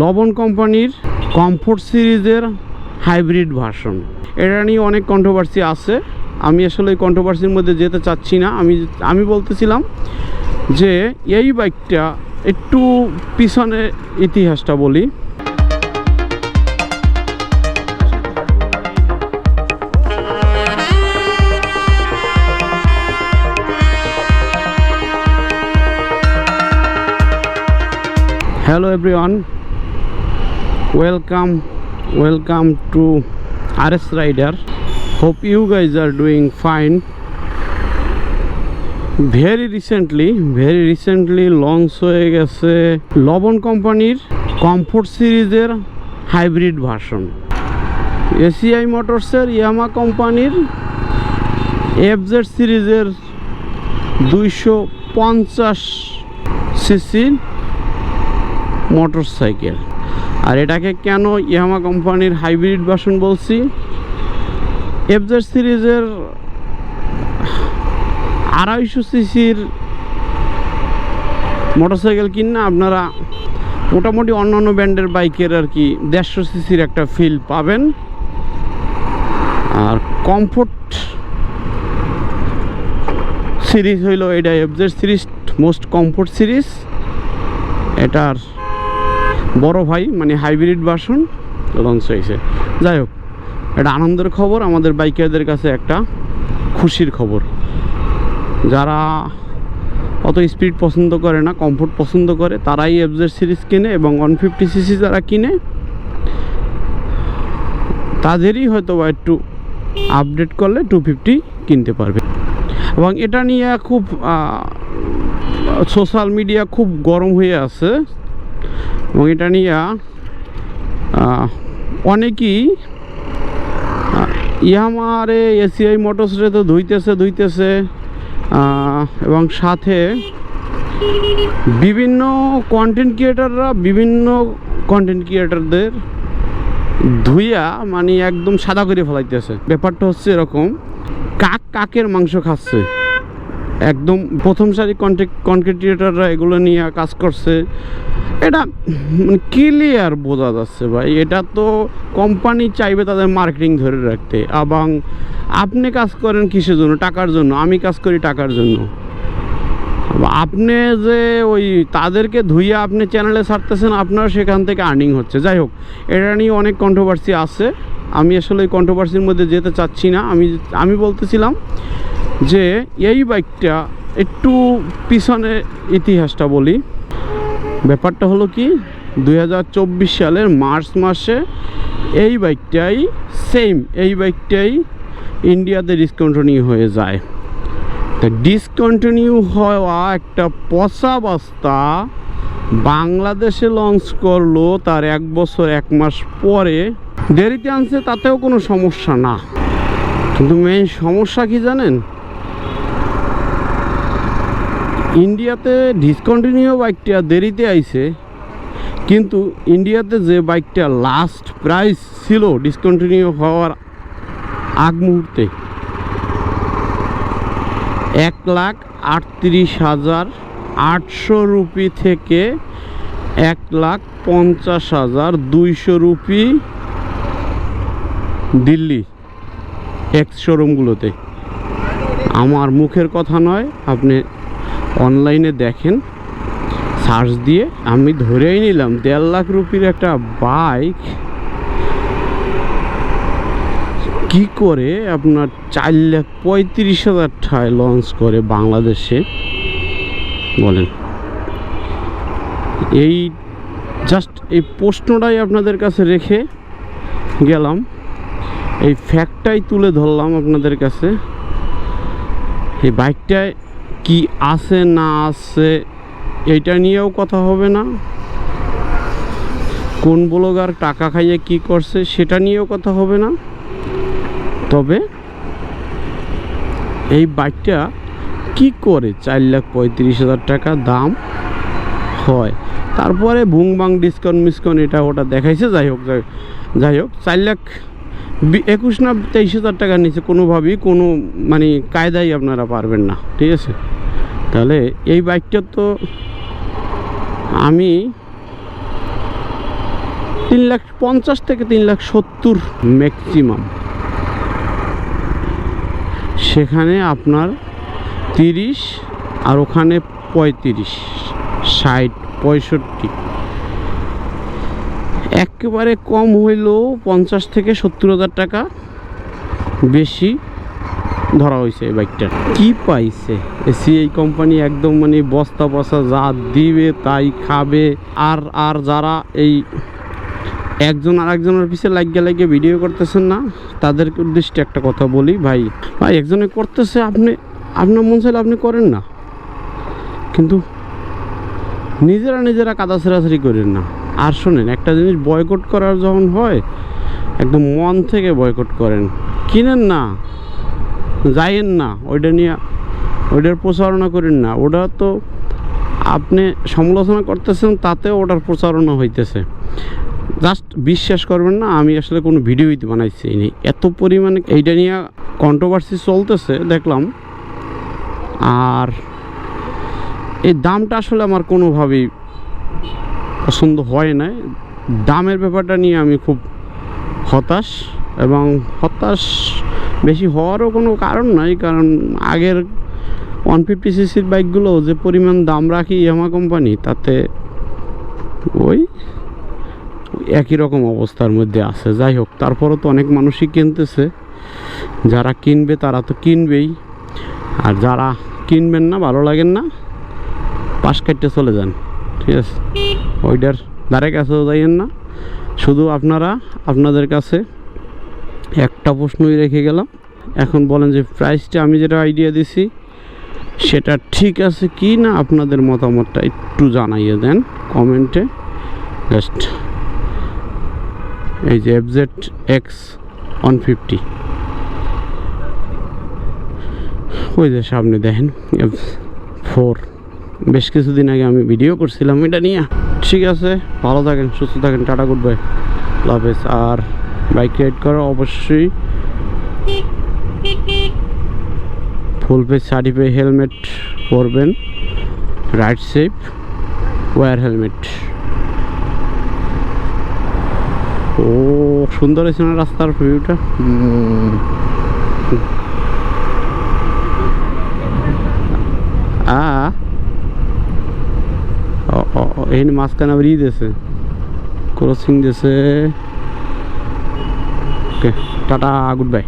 লবণ কোম্পানির কমফোর্ট সিরিজের হাইব্রিড ভার্সন। এটা নিয়ে অনেক কন্ট্রোভার্সি আছে। আমি আসলে এই কন্ট্রোভার্সির মধ্যে যেতে চাচ্ছি না। আমি আমি বলতেছিলাম যে এই বাইকটা একটু পিছনে ইতিহাসটা বলি। Hello everyone welcome welcome to rs rider. Hope you guys are doing fine. Very recently very recently launch হয়ে গেছে লবণ কোম্পানির কমফোর্ট সিরিজের হাইব্রিড ভার্সন এসিআই মোটরসের ইয়ামা কোম্পানির এফজেড সিরিজের দুইশো পঞ্চাশ সিসির মোটরসাইকেল আর এটাকে কেন ইয়ামা কোম্পানির হাইব্রিড বাসন বলছি? এফজেড সিরিজের আড়াইশো সিসির মোটরসাইকেল কিনা আপনারা মোটামুটি অন্যান্য ব্র্যান্ডের বাইকের আর কি দেড়শো সিসির একটা ফিল পাবেন। আর কমফোর্ট সিরিজ হইল এটা FZ series, most comfort series. এটার বড় ভাই মানে হাইব্রিড ভার্সন লঞ্চ হয়েছে। যাই হোক, এটা আনন্দের খবর, আমাদের বাইকারদের কাছে একটা খুশির খবর। যারা অত স্পিড পছন্দ করে না কমফোর্ট পছন্দ করে, তারাই এফজেড সিরিজ কিনে এবং ওয়ান ফিফটি সিসি যারা কিনে, তাদেরই হয়তো বা একটু আপডেট করলে টু ফিফটি কিনতে পারবে। এবং এটা নিয়ে খুব সোশ্যাল মিডিয়া খুব গরম হয়ে আছে। এবং এটা নিয়ে অনেকেই ইয়ামারে এসিআই মোটরসরে তো ধুইতেছে ধুইতেছে এবং সাথে বিভিন্ন কন্টেন্ট ক্রিয়েটাররা বিভিন্ন কন্টেন্ট ক্রিয়েটারদের ধুইয়া মানে একদম সাদা করে ফেলাইতেছে। ব্যাপারটা হচ্ছে এরকম, কাক কাকের মাংস খাচ্ছে। একদম প্রথম সারি কন্টেন্ট কন্টেন্ট ক্রিয়েটাররা এগুলো নিয়ে কাজ করছে। এটা মানে ক্লিয়ার বোঝা যাচ্ছে ভাই। এটা তো কোম্পানি চাইবে তাদের মার্কেটিং ধরে রাখতে এবং আপনি কাজ করেন কিসের জন্য? টাকার জন্য। আমি কাজ করি টাকার জন্য। আপনি যে ওই তাদেরকে ধুইয়া আপনি চ্যানেলে ছাড়তেছেন আপনার সেখান থেকে আর্নিং হচ্ছে। যাই হোক, এটা নিয়ে অনেক কন্ট্রোভার্সি আছে। আমি আসলে ওই কন্ট্রোভার্সির মধ্যে যেতে চাচ্ছি না। আমি আমি বলতেছিলাম যে এই বাইকটা একটু পিছনে ইতিহাসটা বলি। ব্যাপারটা হলো কি দু হাজার চব্বিশ সালের মার্চ মাসে এই বাইকটাই সেম এই বাইকটাই ইন্ডিয়াতে ডিসকন্টিনিউ হয়ে যায়। তা ডিসকন্টিনিউ হওয়া একটা পচা বস্তা বাংলাদেশে লঞ্চ করল তার এক বছর, এক মাস পরে। দেরিতে আনছে, তাতেও কোনো সমস্যা না। কিন্তু মেইন সমস্যা কি জানেন? ইন্ডিয়াতে ডিসকন্টিনিউ বাইকটা দেরিতে আইছে, কিন্তু ইন্ডিয়াতে যে বাইকটা লাস্ট প্রাইস ছিল ডিসকন্টিনিউ হওয়ার আগ মুহূর্তে, এক লাখ আটত্রিশ হাজার আটশো রুপি থেকে এক লাখ পঞ্চাশ হাজার দুইশো রুপি দিল্লি এক্স শোরুমগুলোতে আমার মুখের কথা নয়, আপনি অনলাইনে দেখেন, সার্চ দিয়ে আমি ধরেই নিলাম দেড় লাখ রুপির একটা বাইক। কি করে আপনার চার লাখ পঁয়ত্রিশ হাজার টাকায় লঞ্চ করে বাংলাদেশে? বলেন। এই জাস্ট এই প্রশ্নটাই আপনাদের কাছে রেখে গেলাম। এই ফ্যাক্টটাই তুলে ধরলাম আপনাদের কাছে। এই বাইকটায় কি আছে না আছে, এইটা নিয়েও কথা হবে না। কোন ব্লগার টাকা খাইয়ে কি করছে, সেটা নিয়েও কথা হবে না। তবে এই বাইকটা কি করে চার লাখ পঁয়ত্রিশ হাজার টাকা দাম হয়? তারপরে ভুংবাং ডিসকাউন্ট মিসকাউন্ট এটা ওটা দেখাইছে, যাই হোক যাই হোক চার লাখ একুশ না তেইশ হাজার টাকার নিচে কোনোভাবেই কোনো মানে কায়দাই আপনারা পারবেন না, ঠিক আছে? তাহলে এই বাইকটা তো আমি তিন লাখ পঞ্চাশ থেকে তিন লাখ সত্তর ম্যাক্সিমাম সেখানে আপনার তিরিশ আর ওখানে পঁয়ত্রিশ, ষাট, পঁয়ষট্টি। একেবারে কম হইলেও পঞ্চাশ থেকে সত্তর হাজার টাকা বেশি। ধরা হয়েছে এই বাইকটা। কি পাইছে? সিআই কোম্পানি একদম মানে বস্তা বস্তা যা দিবে তাই খাবে। আর আর যারা এই একজন আর একজনের পিছে লাগিয়ে লাগিয়ে ভিডিও করতেছেন না, তাদেরকে উদ্দেশ্যে একটা কথা বলি ভাই। ভাই, একজনে করতেছে, আপনি, আপনার মন চাইলে আপনি করেন না। কিন্তু নিজেরা নিজেরা কাদা ছেড়াছড়ি করেন না। আর শোনেন, একটা জিনিস বয়কট করার যখন হয়, একদম মন থেকে বয়কট করেন। কিনেন না। যাইয়েন না, ওইটা নিয়ে ওইটার প্রচারণা করেন না। ওটা তো আপনি সমালোচনা করতেছেন, তাতেও ওটার প্রচারণা হইতেছে। জাস্ট বিশ্বাস করবেন না, আমি আসলে কোনো ভিডিওই বানাইছি নি। এত পরিমাণে এইটা নিয়ে কন্ট্রোভার্সি চলতেছে, দেখলাম। আর এই দামটা আসলে আমার কোনোভাবেই পছন্দ হয় নাই। দামের ব্যাপারটা নিয়ে আমি খুব হতাশ এবং হতাশ বেশি হওয়ারও কোনো কারণ নাই, কারণ আগের ওয়ান ফিফটি সিসির বাইকগুলো যে পরিমাণ দাম রাখি ইয়ামা কোম্পানি তাতে ওই একই রকম অবস্থার মধ্যে আছে। যাই হোক, তারপরও তো অনেক মানুষই কিনতেছে। যারা কিনবে তারা তো কিনবেই। আর যারা কিনবেন না, ভালো লাগেন না, পাশ কাটতে চলে যান। ঠিক আছে? ওইটার ধারে কাছেও যাইয়েন না। শুধু আপনারা, আপনাদের কাছে একটা প্রশ্নই রেখে গেলাম। এখন বলেন যে প্রাইসটা আমি যেটা আইডিয়া দিছি, সেটা ঠিক আছে কি না আপনাদের মতামতটা একটু জানাইয়ে দেন কমেন্টে জাস্ট এই যে এফজেড এক্স ওয়ান ফিফটি ওই যে সামনে দেখেন ফোর বেশ কিছুদিন আগে আমি ভিডিও করছিলাম এটা নিয়ে। ঠিক আছে, ভালো থাকেন, সুস্থ থাকেন, টাটা গুড বাই লাভেস আর বাইক রাইড করা, অবশ্যই। ফুল পেজ সার্টিফাই হেলমেট পরবেন। রাইড সেফ ওয়ার হেলমেট ও, সুন্দর হয়েছে না রাস্তার ভিউটা আ এই মাঝখানে আবার ই দিয়েছে। ক্রসিং দিয়েছে। ওকে টাটা গুড বাই